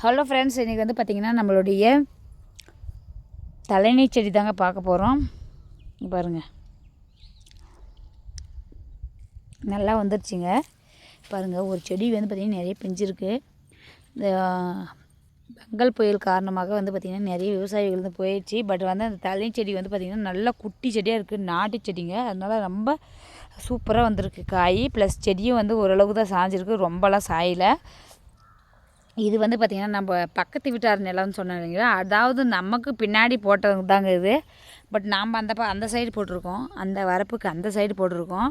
Hello friends இன்றைக்கி வந்து பார்த்திங்கன்னா நம்மளுடைய தலைநீ செடி தாங்க பார்க்க போகிறோம் பாருங்கள் நல்லா வந்துருச்சுங்க. பாருங்கள் ஒரு செடி வந்து பார்த்திங்கன்னா நிறைய பிஞ்சிருக்கு. இந்த பெங்கல் புயல் காரணமாக வந்து பார்த்திங்கன்னா நிறைய விவசாயிகள் வந்து போயிடுச்சு. பட் வந்து அந்த தலை செடி வந்து பார்த்திங்கன்னா நல்லா குட்டி செடியாக இருக்குது நாட்டு செடிங்க. அதனால் ரொம்ப சூப்பராக வந்திருக்கு காய். ப்ளஸ் செடியும் வந்து ஓரளவுக்கு தான் சாஞ்சிருக்கு ரொம்பலாம் சாயலை. இது வந்து பார்த்திங்கன்னா நம்ம பக்கத்து வீட்டார் நிலம்னு சொன்னோம் இல்லைங்களா? அதாவது நமக்கு பின்னாடி போட்டது தாங்க இது. பட் நாம் அந்த ப அந்த சைடு போட்டிருக்கோம். அந்த வரப்புக்கு அந்த சைடு போட்டிருக்கோம்.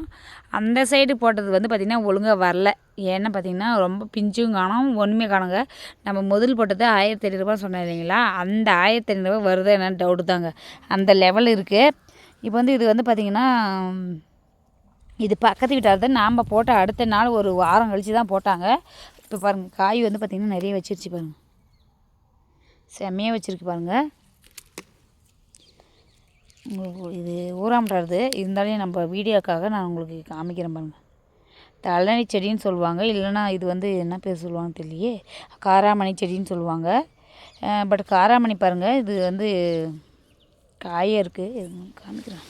அந்த சைடு போட்டது வந்து பார்த்திங்கன்னா ஒழுங்காக வரல. ஏன்னா பார்த்திங்கன்னா ரொம்ப பிஞ்சும் காணும் ஒன்றுமே காணுங்க. நம்ம முதல் போட்டது ஆயிரத்தி ஐநூறுரூபா சொன்னோம் இல்லைங்களா? அந்த ஆயிரத்தி ஐநூறுரூபா வருது என்னென்னு டவுட்டு தாங்க. அந்த லெவல் இருக்குது இப்போ வந்து இது வந்து பார்த்திங்கன்னா இது பக்கத்து வீட்டார் தான். நாம் போட்ட அடுத்த நாள் ஒரு வாரம் கழித்து தான் போட்டாங்க. இப்போ பாருங்கள் காய் வந்து பார்த்திங்கன்னா நிறைய வச்சிருச்சு பாருங்கள் செம்மையாக வச்சுருக்கு பாருங்கள் உங்களுக்கு இது ஊராமட்டாருது இருந்தாலும் நம்ம வீடியோக்காக நான் உங்களுக்கு காமிக்கிறேன் பாருங்கள் தலனி செடின்னு சொல்லுவாங்க. இல்லைன்னா இது வந்து என்ன பேர் சொல்லுவாங்க தெரியலையே. காராமணி செடின்னு சொல்லுவாங்க. பட் காராமணி பாருங்கள் இது வந்து காயே இருக்குது காமிக்கிறேன்.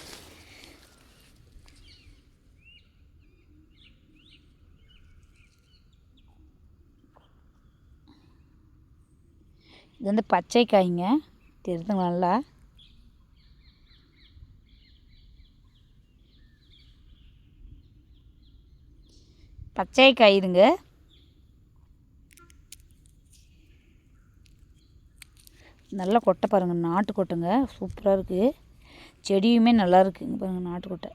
இது வந்து பச்சை காய்ங்க தெரிதுங்க நல்லா. பச்சை காய் இதுங்க. நல்லா கொட்டை பாருங்கள் நாட்டு கொட்டைங்க. சூப்பராக இருக்குது செடியுமே நல்லா இருக்குங்க பாருங்கள் நாட்டு கொட்டை.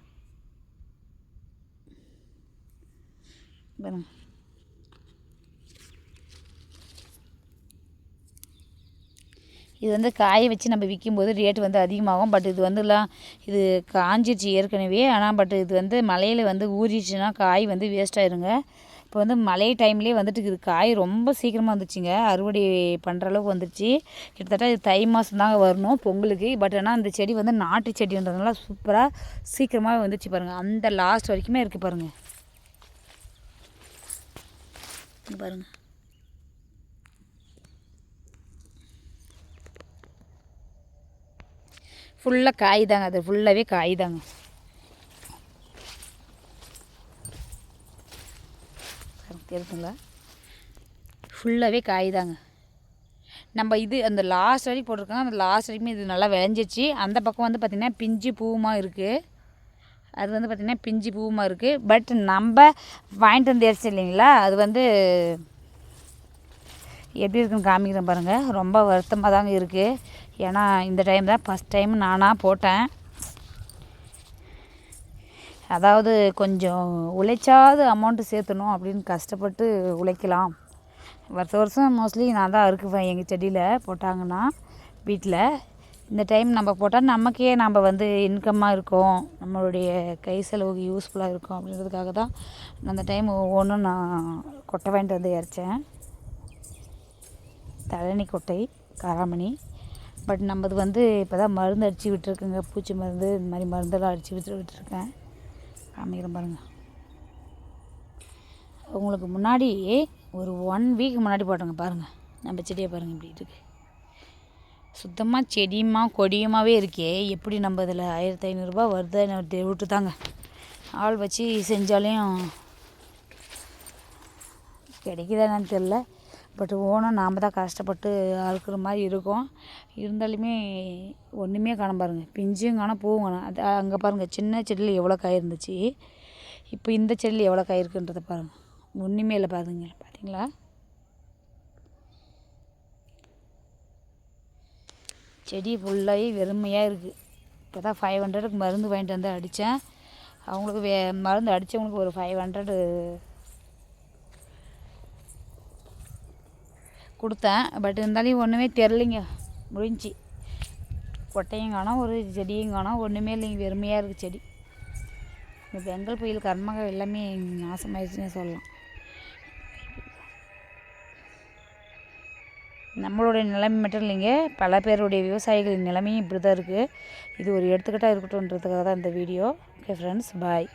பாருங்கள் இது வந்து காய வச்சு நம்ம விற்கும்போது ரேட்டு வந்து அதிகமாகும். பட் இது வந்துலாம் இது காஞ்சிருச்சு ஏற்கனவே. ஆனால் பட் இது வந்து மலையில் வந்து ஊறிடுச்சுன்னா காய் வந்து வேஸ்ட் ஆயிருங்க. இப்போ வந்து மழை டைம்லேயே வந்துட்டு இது காய் ரொம்ப சீக்கிரமாக வந்துச்சுங்க. அறுவடை பண்ணுற அளவுக்கு வந்துருச்சு. கிட்டத்தட்ட இது தை மாதம் தாங்க வரணும் பொங்கலுக்கு. பட் ஆனால் அந்த செடி வந்து நாட்டு செடின்றதுனால சூப்பராக சீக்கிரமாக வந்துச்சு பாருங்கள் அந்த லாஸ்ட் வரைக்குமே இருக்குது பாருங்கள் பாருங்கள் ஃபுல்லாக காய் தாங்க அது ஃபுல்லாகவே காய் தாங்க தெரியுதுங்களா ஃபுல்லாகவே காய் தாங்க நம்ம இது அந்த லாஸ்ட் வரைக்கும் போட்டிருக்காங்க அந்த லாஸ்ட் வரைக்குமே இது நல்லா விளைஞ்சிச்சு அந்த பக்கம் வந்து பார்த்திங்கன்னா பிஞ்சு பூவுமாக இருக்குது அது வந்து பார்த்திங்கன்னா பிஞ்சு பூவுமாக இருக்குது பட் நம்ம வாங்கிட்டு வந்து இல்லைங்களா? அது வந்து எப்படி இருக்குன்னு காமிக்கிறேன் பாருங்கள் ரொம்ப வருத்தமாக தாங்க இருக்குது ஏன்னா இந்த டைம் தான் ஃபஸ்ட் டைம் நானாக போட்டேன். அதாவது கொஞ்சம் உழைச்சாவது அமௌண்ட்டு சேர்த்தணும் அப்படின்னு கஷ்டப்பட்டு உழைக்கலாம். வருஷ வருஷம் மோஸ்ட்லி நான் தான் அறுக்குவேன் எங்கள் செடியில் போட்டாங்கன்னா வீட்டில் இந்த டைம் நம்ம போட்டால் நமக்கே நம்ம வந்து இன்கம்மாக இருக்கும். நம்மளுடைய கை செலவுக்கு யூஸ்ஃபுல்லாக இருக்கும் அப்படின்றதுக்காக தான் அந்த டைம் ஒவ்வொன்றும் நான் கொட்டை வாங்கிட்டு வந்து இறைச்சேன். தழனி கொட்டை காராமணி. பட் நம்மது வந்து இப்போ தான் மருந்து அடித்து விட்டுருக்குங்க. பூச்சி மருந்து இந்த மாதிரி மருந்தெல்லாம் அடித்து விட்டு விட்டுருக்கேன். காமிக்கிறேன் பாருங்கள் உங்களுக்கு முன்னாடி ஒரு ஒன் வீக் முன்னாடி போட்டோங்க பாருங்கள் நம்ம செடியை பாருங்கள் இப்படி இருக்குது சுத்தமாக செடியுமா கொடியுமாவே இருக்கே. எப்படி நம்ம இதில் ஆயிரத்தி ஐநூறுரூபா வருது விட்டு தாங்க ஆள் வச்சு செஞ்சாலையும் கிடைக்குதான்னு தெரில பட் ஓனாக நாம் தான் கஷ்டப்பட்டு அறுக்கிற மாதிரி இருக்கும். இருந்தாலுமே ஒன்றுமே காணும் பாருங்கள் பிஞ்சும் காணும் பூவும் காணும் அது அங்கே பாருங்கள் சின்ன செடியில் எவ்வளோ காய் இருந்துச்சு? இப்போ இந்த செடியில் எவ்வளோ காய் இருக்குன்றதை பாருங்கள் ஒன்றுமே இல்லை பாருங்க. பார்த்தீங்களா செடி ஃபுல்லாகி வெறுமையாக இருக்குது இப்போ தான் ஃபைவ் ஹண்ட்ரடுக்கு மருந்து வாங்கிட்டு வந்து அடித்தேன் அவங்களுக்கு வே மருந்து அடித்தவங்களுக்கு ஒரு ஃபைவ் ஹண்ட்ரடு கொடுத்தேன். பட் இருந்தாலும் ஒன்றுமே தெரிலிங்க முடிஞ்சு. கொட்டையும் காணும் ஒரு செடியும் காணும். ஒன்றுமே இல்லைங்க. வெறுமையாக இருக்குது செடி. இந்த பெங்கல் புயல் கர்மக எல்லாமே நாசமாயிடுச்சுன்னு சொல்லலாம். நம்மளுடைய நிலைமை மட்டும் இல்லைங்க. பல பேருடைய விவசாயிகளின் நிலைமையும் இப்படி தான் இருக்குது இது ஒரு எடுத்துக்கிட்டாக இருக்கட்டும்ன்றதுக்காக தான் இந்த வீடியோ. Okay friends bye